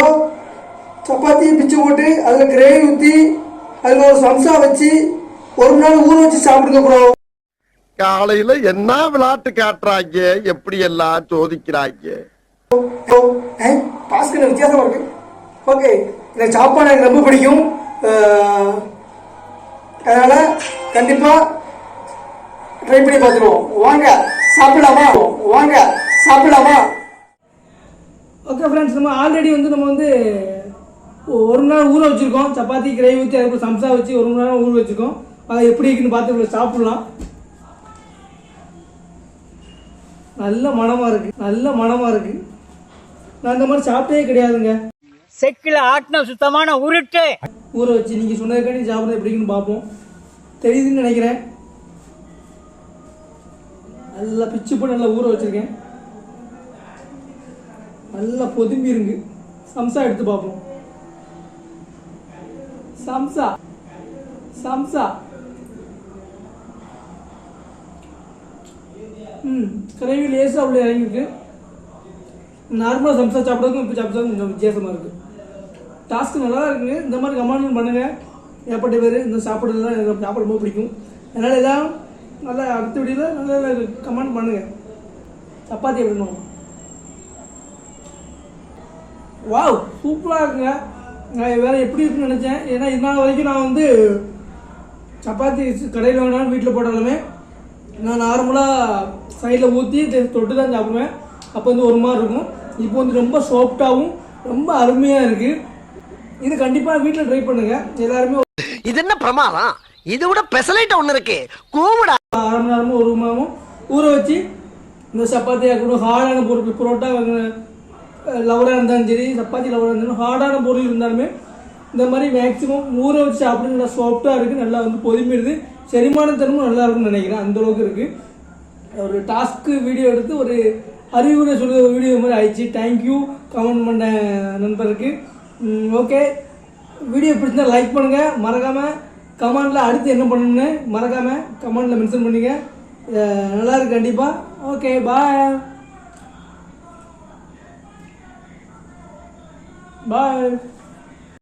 Bro சப்பாத்தியை பிச்சு போட்டு அதில் கிரேவி ஊற்றி அதில் ஒரு சம்சா வச்சு ஒரு நாள் ஊற வச்சு சாப்பிடுங்க ப்ரோ காலையில என்ன விளையாட்டு காட்டுறாங்க? எப்படி எல்லாம் சோதிக்கிறாங்க? டாஸ்க்கு வித்தியாசமாக இருக்கு. ஓகே இந்த சாப்பாடு எனக்கு ரொம்ப பிடிக்கும். அதனால கண்டிப்பாக ட்ரை பண்ணி பார்த்துருவோம். வாங்க சாப்பிடலாமா? வாங்க சாப்பிடலாமா? ஓகே ஃப்ரெண்ட்ஸ் நம்ம ஆல்ரெடி வந்து நம்ம வந்து ஒரு மணி நேரம் ஊற வச்சுருக்கோம். சப்பாத்தி கிரேவி ஊற்றி அதுக்கு சம்சா வச்சு ஒரு மணி நேரம் ஊற வச்சுருக்கோம். அதை எப்படி இருக்குன்னு பார்த்து சாப்பிட்லாம். நல்ல மணமாக இருக்குது நல்ல மணமாக இருக்குது நான் இந்த மாதிரி சாப்பிட்டே கிடையாதுங்க. செக்கில் ஆட்டின சுத்தமான உருட்டு. ஊற வச்சு நீங்கள் சொன்னதுக்காண்டி சாப்பிட்றது எப்படி இருக்குன்னு பார்ப்போம். தெரியுதுன்னு நினைக்கிறேன். நல்லா பிச்சு போட்டு நல்லா ஊற வச்சுருக்கேன். நல்லா பொதும்பி இருக்கு சம்சா எடுத்து பார்ப்போம். சம்சா. சம்சா. ம் கிரேவி லேசாக உள்ள இறங்கியிருக்கு. நார்மலாக சம்சா சாப்பிட்றதுக்கும் இப்போ சாப்பிட்றதுக்கும் கொஞ்சம் வித்தியாசமாக இருக்குது டாஸ்க் நல்லா இருக்குங்க. இந்த மாதிரி கமெண்ட் பண்ணுங்கள் ஏற்பட்ட பேர் இந்த சாப்பிட்றதுலாம் எனக்கு சாப்பிட ரொம்ப பிடிக்கும். அதனால் எல்லாம் நல்லா அடுத்த வீடியோவில் நல்லா கமெண்ட் பண்ணுங்கள் சப்பாத்தி எப்படி வாவ் சூப்பராக இருக்குங்க. நான் வேறு எப்படி இருக்குன்னு நினச்சேன். ஏன்னா இது நாள் வரைக்கும் நான் வந்து சப்பாத்தி கடையில் வேணாலும் வீட்டில் போட்டாலுமே நான் நார்மலாக சைடில் ஊற்றி தொட்டு தான் சாப்பிடுவேன். அப்போ வந்து ஒரு மாதிரி இருக்கும். இப்போ வந்து ரொம்ப சாஃப்டாகவும் ரொம்ப அருமையாக இருக்குது இது கண்டிப்பாக வீட்டில் ட்ரை பண்ணுங்கள் எல்லாருமே இது என்ன பிரமாதம்? இது விட பெசலைட் ஒண்ணு இருக்கு. கூவுடா. அரை மணி நேரமும் ஒரு மணி நேரமும் ஊற வச்சு இந்த சப்பாத்தியாக இருக்கட்டும் ஹார்டான பொருள் புரோட்டா லவராக இருந்தாலும் சரி சப்பாத்தி லவராக இருந்தாலும் ஹார்டான பொருள் இருந்தாலுமே இந்த மாதிரி மேக்ஸிமம் ஊற வச்சு சாப்பிட்டு நல்லா சாஃப்டாக இருக்குது நல்லா வந்து பொதுமிடுது செரிமான தன்மும் நல்லா இருக்கும்னு நினைக்கிறேன். அந்தளவுக்கு இருக்குது ஒரு டாஸ்க்கு வீடியோ எடுத்து ஒரு அறிவுரை சொல்லுற வீடியோ மாதிரி ஆயிடுச்சு. தேங்க்யூ கமெண்ட் பண்ண நண்பருக்கு. ஓகே வீடியோ பிடிச்சா லைக் பண்ணுங்கள் மறக்காமல் கமெண்டில் அடுத்து என்ன பண்ணணும்னு மறக்காமல் கமெண்டில் மென்ஷன் பண்ணுங்கள் நல்லா இருக்கு கண்டிப்பாக ஓகே பாய் பாய்